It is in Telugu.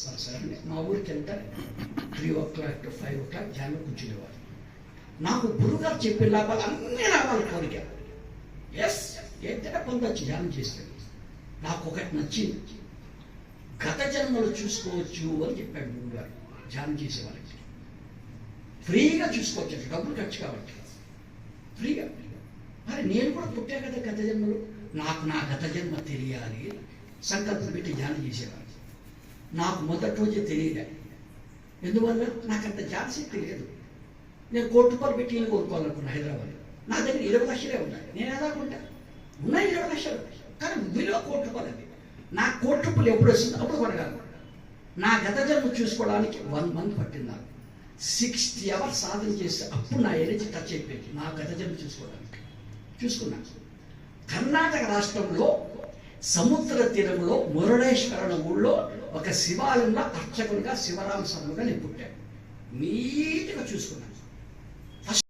సార్ మా ఊరికి వెళ్తే three o'clock to five o'clock ధ్యానం కూర్చునేవారు. నాకు గురుగారు చెప్పిన లాభాలు అన్నీ రావాలి కోరిక ఎస్ ఏదైనా పొందొచ్చు ధ్యానం చేస్తే నాకు ఒకటి నచ్చింది. గత జన్మలు చూసుకోవచ్చు అని చెప్పాడు గురుగారు ధ్యానం చేసే వాళ్ళకి ఫ్రీగా చూసుకోవచ్చు. డబ్బులు ఖర్చు కావచ్చు. ఫ్రీగా. మరి నేను కూడా పుట్టా కదా గత జన్మలు. నాకు నా గత జన్మ తెలియాలి సంకల్పం పెట్టి ధ్యానం చేసేవాడు నాకు మొదటి రోజే తెలియలే. ఎందువల్ల? నాకు అంత జాతశక్తి లేదు. నేను కోటి రూపాయలు పెట్టి ఇల్లు కొనుక్కోవాలనుకున్నా హైదరాబాద్ నా దగ్గర ఇరవై లక్షలే ఉన్నాయి. నేను ఎలా కొంటా? ఉన్నాయి ఇరవై లక్షలు. కానీ విలువ కోటి రూపాయలు అది. నా కోటి రూపాయలు ఎప్పుడు వస్తుంది అప్పుడు కొనగలను. నా గత జన్మ చూసుకోవడానికి వన్ మంత్ పట్టింది నాకు. సిక్స్టీ అవర్స్ సాధన చేస్తే అప్పుడు నా ఎనర్జీ టచ్ అయిపోయింది. నా గత జన్మ చూసుకోవడానికి. చూసుకున్నాను కర్ణాటక రాష్ట్రంలో సముద్ర తీరంలో మురళేశ్వరణ ఊళ్ళో ఒక శివాలయంలో అర్చకునిగా శివరామ స్వామిగా నేను పుట్టాను. నీట్గా చూసుకున్నాను.